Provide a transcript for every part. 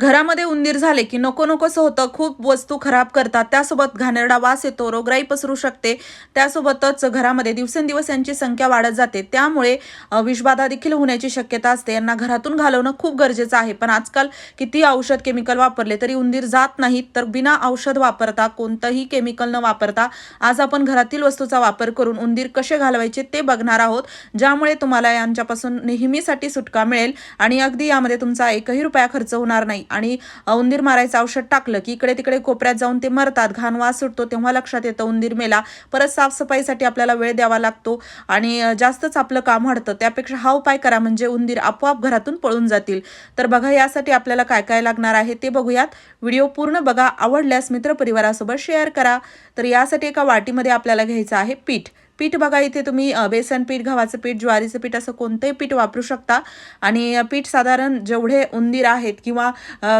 घरामध्ये उंदीर झाले की नको नकोसं होतं. खूप वस्तू खराब करतात. त्यासोबत घाणेरडा वास येतो रोगराई पसरू शकते. त्यासोबतच घरामध्ये दिवसेंदिवस यांची संख्या वाढत जाते. त्यामुळे विषबाधा देखील होण्याची शक्यता असते. यांना घरातून घालवणं खूप गरजेचं आहे. पण आजकाल किती औषध केमिकल वापरले तरी उंदीर जात नाहीत. तर बिना औषध वापरता कोणतंही केमिकल न वापरता आज आपण घरातील वस्तूचा वापर करून उंदीर कसे घालवायचे ते बघणार आहोत. ज्यामुळे तुम्हाला यांच्यापासून नेहमीसाठी सुटका मिळेल आणि अगदी यामध्ये तुमचा एकही रुपया खर्च होणार नाही. आणि उंदीर मारायचं औषध टाकलं की इकडे तिकडे कोपऱ्यात जाऊन ते मरतात. घाण वास सुटतो तेव्हा लक्षात येतं उंदीर मेला. परत साफसफाईसाठी आपल्याला वेळ द्यावा लागतो आणि जास्तच आपलं काम वाढतं. त्यापेक्षा हा उपाय करा म्हणजे उंदीर आपोआप घरातून पळून जातील. तर बघा यासाठी आपल्याला काय काय लागणार आहे ते बघूयात. व्हिडिओ पूर्ण बघा आवडल्यास मित्रपरिवारासोबत शेअर करा. तर यासाठी एका वाटीमध्ये आपल्याला घ्यायचं आहे पीठ. पीठ बघा इथे तुम्ही बेसन पीठ गव्हाचं पीठ ज्वारीचं पीठ असं कोणतंही पीठ वापरू शकता. आणि पीठ साधारण जेवढे उंदीर आहेत किंवा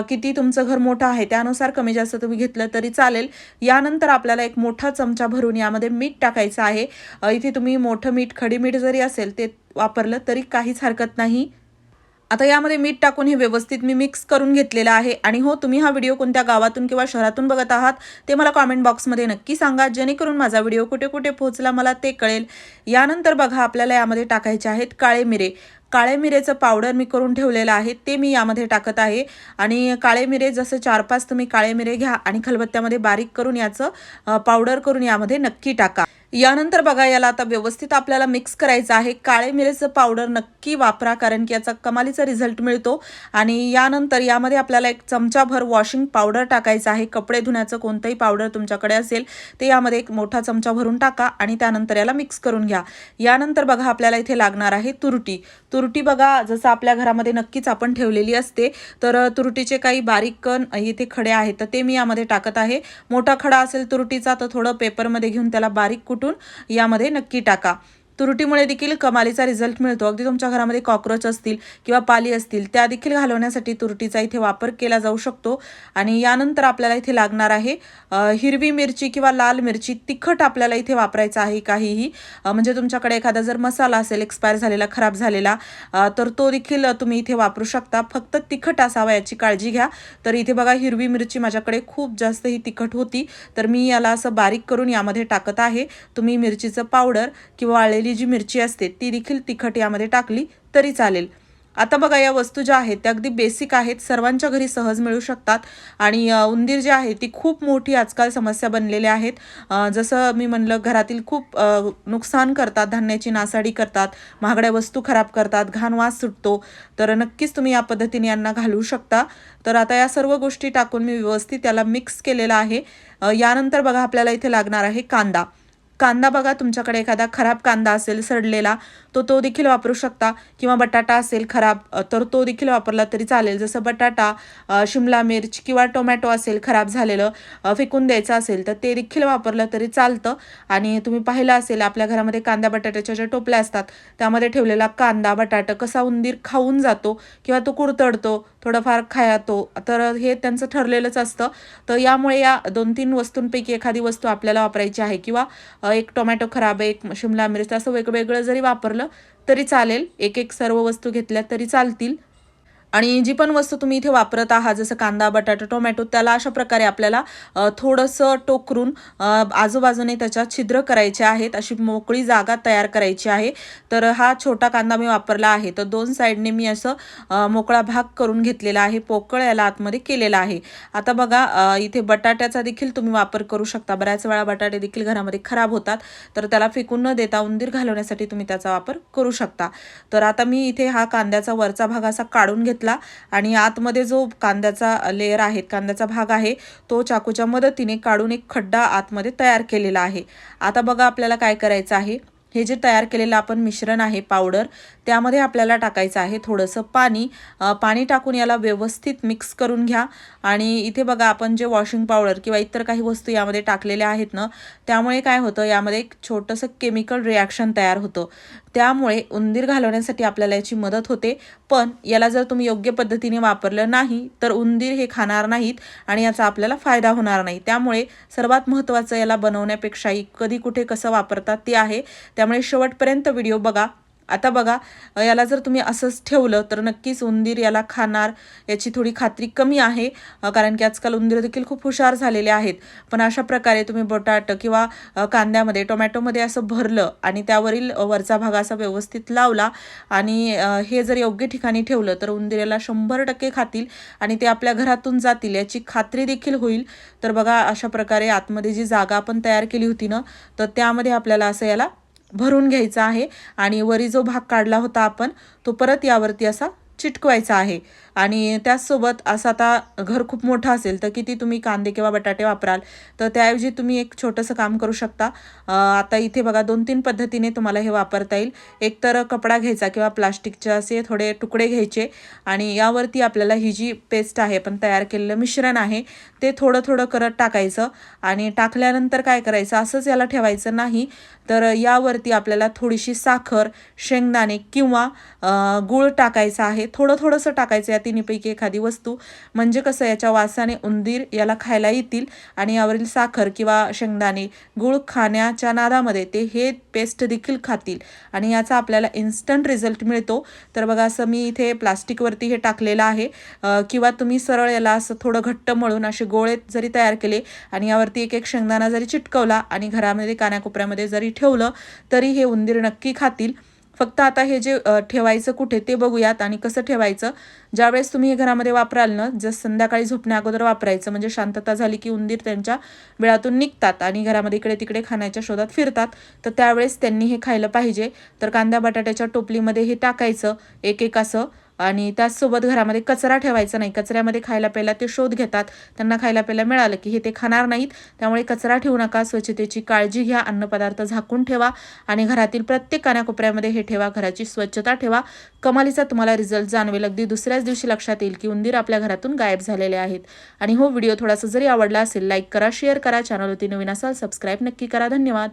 किती तुमचं घर मोठं आहे त्यानुसार कमी जास्त तुम्ही घेतलं तरी चालेल. यानंतर आपल्याला एक मोठा चमचा भरून यामध्ये मीठ टाकायचं आहे. इथे तुम्ही मोठं मीठ खडी मीठ जरी असेल ते वापरलं तरी काहीच हरकत नाही. आता यामध्ये मीठ टाकून हे व्यवस्थित मी मिक्स करून घेतलेलं आहे. आणि हो तुम्ही हा व्हिडिओ कोणत्या गावातून किंवा शहरातून बघत आहात ते मला कॉमेंट बॉक्समध्ये नक्की सांगा. जेणेकरून माझा व्हिडिओ कुठे कुठे पोहोचला मला ते कळेल. यानंतर बघा आपल्याला यामध्ये टाकायचे आहेत काळे मिरे. काळे मिरेचं पावडर मी करून ठेवलेलं आहे ते मी यामध्ये टाकत आहे. आणि काळे मिरे जसं चार पाच तुम्ही काळे मिरे घ्या आणि खलबत्त्यामध्ये बारीक करून याचं पावडर करून यामध्ये नक्की टाका. यानंतर बघा याला आता व्यवस्थित आपल्याला मिक्स करायचं आहे. काळे मिरेचं पावडर नक्की वापरा कारण की याचा कमालीचा रिझल्ट मिळतो. आणि यानंतर यामध्ये आपल्याला एक चमचाभर वॉशिंग पावडर टाकायचं आहे. कपडे धुण्याचं कोणतंही पावडर तुमच्याकडे असेल ते यामध्ये एक मोठा चमचा भरून टाका आणि त्यानंतर याला मिक्स करून घ्या. यानंतर बघा आपल्याला इथे लागणार आहे तुरटी. तुरटी बघा जसं आपल्या घरामध्ये नक्कीच आपण ठेवलेली असते तर तुरटीचे काही बारीक कण इथे खडे आहेत तर ते मी यामध्ये टाकत आहे. मोठा खडा असेल तुरटीचा तर थोडं पेपरमध्ये घेऊन त्याला बारीक कुटून यामध्ये नक्की टाका. तुरटीमुळे देखील कमालीचा रिझल्ट मिळतो. अगदी तुमच्या घरामध्ये कॉक्रोच असतील किंवा पाली असतील त्या देखील घालवण्यासाठी तुरटीचा इथे वापर केला जाऊ शकतो. आणि यानंतर आपल्याला इथे लागणार आहे हिरवी मिरची किंवा लाल मिरची. तिखट आपल्याला इथे वापरायचं आहे काहीही. म्हणजे तुमच्याकडे एखादा जर मसाला असेल एक्सपायर झालेला खराब झालेला तर तो देखील तुम्ही इथे वापरू शकता. फक्त तिखट असावा याची काळजी घ्या. तर इथे बघा हिरवी मिरची माझ्याकडे खूप जास्त ही तिखट होती. तर मी याला असं बारीक करून यामध्ये टाकत आहे. तुम्ही मिरचीचं पावडर किंवा वाळलेली जी मिरची असते ती देखील तिखट यामध्ये टाकली तरी चालेल. आता बघा या वस्तू ज्या आहेत त्या अगदी बेसिक आहेत सर्वांच्या घरी सहज मिळू शकतात. आणि उंदीर जे आहे ती खूप मोठी आजकाल समस्या बनलेल्या आहेत. जसं मी म्हणलं घरातील खूप नुकसान करतात धान्याची नासाडी करतात महागड्या वस्तू खराब करतात घाण वास सुटतो तर नक्कीच तुम्ही या पद्धतीने यांना घालवू शकता. तर आता या सर्व गोष्टी टाकून मी व्यवस्थित त्याला मिक्स केलेला आहे. यानंतर बघा आपल्याला इथे लागणार आहे कांदा. कांदा बघा तुमच्याकडे एखादा खराब कांदा असेल सडलेला तो तो देखील वापरू शकता. किंवा बटाटा असेल खराब तर तो देखील वापरला तरी चालेल. जसं बटाटा शिमला मिर्च किंवा टोमॅटो असेल खराब झालेलं फेकून द्यायचं असेल तर ते देखील वापरलं तरी चालतं. आणि तुम्ही पाहिलं असेल आपल्या घरामध्ये कांदा बटाट्याच्या ज्या टोपल्या असतात त्यामध्ये ठेवलेला कांदा बटाटा कसा उंदीर खाऊन जातो किंवा तो कुरतडतो थोडंफार खायातो. तर हे त्यांचं ठरलेलंच असतं. तर यामुळे या दोन तीन वस्तूंपैकी एखादी वस्तू आपल्याला वापरायची आहे किंवा एक टोमॅटो खराब आहे एक शिमला मिरच असं वेगवेगळं जरी वापरलं तरी चालेल. एक एक सर्व वस्तू घेतल्या तरी चालतील. आणि जी पण वस्तू तुम्ही इथे वापरत आहात जसं कांदा बटाटा टोमॅटो त्याला अशा प्रकारे आपल्याला थोडंसं टोकरून आजूबाजूने त्याच्या छिद्र करायचे आहेत अशी मोकळी जागा तयार करायची आहे. तर हा छोटा कांदा मी वापरला आहे. तर दोन साईडने मी असं मोकळा भाग करून घेतलेला आहे पोकळ याला आतमध्ये केलेला आहे. आता बघा इथे बटाट्याचा देखील तुम्ही वापर करू शकता. बऱ्याच वेळा बटाटे देखील घरामध्ये खराब होतात तर त्याला फेकून न देता उंदीर घालवण्यासाठी तुम्ही त्याचा वापर करू शकता. तर आता मी इथे हा कांद्याचा वरचा भाग असा काढून घेतला आणि आतमध्ये जो कांद्याचा लेअर आहे कांद्याचा भाग आहे तो चाकूच्या मदतीने काढून एक खड्डा आतमध्ये तयार केलेला आहे. आता बघा आपल्याला काय करायचं आहे. हे जे तयार केलेलं आपण मिश्रण आहे पावडर त्यामध्ये आपल्याला टाकायचं आहे थोडंसं पाणी. पाणी टाकून याला व्यवस्थित मिक्स करून घ्या. आणि इथे बघा आपण जे वॉशिंग पावडर किंवा इतर काही वस्तू यामध्ये टाकलेल्या आहेत ना त्यामुळे काय होतं यामध्ये एक छोटंसं केमिकल रिॲक्शन तयार होतं. त्यामुळे उंदीर घालवण्यासाठी आपल्याला याची मदत होते. पण याला जर तुम्ही योग्य पद्धतीने वापरलं नाही तर उंदीर हे खाणार नाहीत आणि याचा आपल्याला फायदा होणार नाही. त्यामुळे सर्वात महत्त्वाचं याला बनवण्यापेक्षाही कधी कुठे कसं वापरतात ते आहे. त्यामुळे शेवटपर्यंत व्हिडिओ बघा. आता बघा याला जर तुम्ही असंच ठेवलं तर नक्कीच उंदीर याला खाणार याची थोडी खात्री कमी आहे. कारण की आजकाल उंदीर देखील खूप हुशार झालेले आहेत. पण अशा प्रकारे तुम्ही बटाट किंवा कांद्यामध्ये टोमॅटोमध्ये असं भरलं आणि त्यावरील वरचा भाग असा व्यवस्थित लावला आणि हे जर योग्य ठिकाणी ठेवलं तर उंदीर याला शंभर टक्के खातील आणि ते आपल्या घरातून जातील याची खात्री देखील होईल. तर बघा अशा प्रकारे आतमध्ये जी जागा आपण तयार केली होती ना तर त्यामध्ये आपल्याला असं याला भरून घ्यायचा आहे आणि वरी जो भाग काढला होता आपण तो परत यावरती असा चिटकवायचा आहे. आणि त्याचसोबत असं आता घर खूप मोठं असेल तर किती तुम्ही कांदे किंवा बटाटे वापराल तर त्याऐवजी तुम्ही एक छोटंसं काम करू शकता. आता इथे बघा दोन तीन पद्धतीने तुम्हाला हे वापरता येईल. एक तर कपडा घ्यायचा किंवा प्लास्टिकचे असे थोडे तुकडे घ्यायचे आणि यावरती आपल्याला ही जी पेस्ट आहे पण तयार केलेलं मिश्रण आहे ते थोडं थोडं करत टाकायचं आणि टाकल्यानंतर काय करायचं असंच याला ठेवायचं नाही. तर यावरती आपल्याला थोडीशी साखर शेंगदाणे किंवा गूळ टाकायचा आहे. थोडं थोडंसं टाकायचं या तिन्हीपैकी एखादी वस्तू म्हणजे कसं याच्या वासाने उंदीर याला खायला येतील आणि यावरील साखर किंवा शेंगदाणे गूळ खाण्याच्या नादामध्ये ते हे पेस्ट देखील खातील. आणि याचा आपल्याला इन्स्टंट रिझल्ट मिळतो. तर बघा असं मी इथे प्लास्टिकवरती हे टाकलेलं आहे. किंवा तुम्ही सरळ याला असं थोडं घट्ट मळून असे गोळे जरी तयार केले आणि यावरती एक एक शेंगदाणा जरी चिटकवला आणि घरामध्ये कानाकोपऱ्यामध्ये जरी ठेवलं तरी हे उंदीर नक्की खातील. फक्त आता हे जे ठेवायचं कुठे ते बघूयात आणि कसं ठेवायचं. ज्यावेळेस तुम्ही हे घरामध्ये वापराल ना जस संध्याकाळी झोपण्या अगोदर वापरायचं म्हणजे शांतता झाली की उंदीर त्यांच्या वेळातून निघतात आणि घरामध्ये इकडे तिकडे खाण्याच्या शोधात फिरतात तर त्यावेळेस त्यांनी हे खायला पाहिजे. तर कांद्या बटाट्याच्या टोपलीमध्ये हे टाकायचं एक एक असं आणि त्याचसोबत घरामध्ये कचरा ठेवायचा नाही. कचऱ्यामध्ये खायला प्यायला ते शोध घेतात. त्यांना खायला प्यायला मिळालं की हे ते खाणार नाहीत. त्यामुळे कचरा ठेवू नका. स्वच्छतेची काळजी घ्या. अन्नपदार्थ झाकून ठेवा आणि घरातील प्रत्येक कानाकोपऱ्यामध्ये हे ठेवा. घराची स्वच्छता ठेवा. कमालीचा तुम्हाला रिझल्ट जाणवेल. अगदी दुसऱ्याच दिवशी लक्षात येईल की उंदीर आपल्या घरातून गायब झालेले आहेत. आणि हो व्हिडिओ थोडासा जरी आवडला असेल लाईक करा शेअर करा. चॅनलवरती नवीन असाल सबस्क्राईब नक्की करा. धन्यवाद.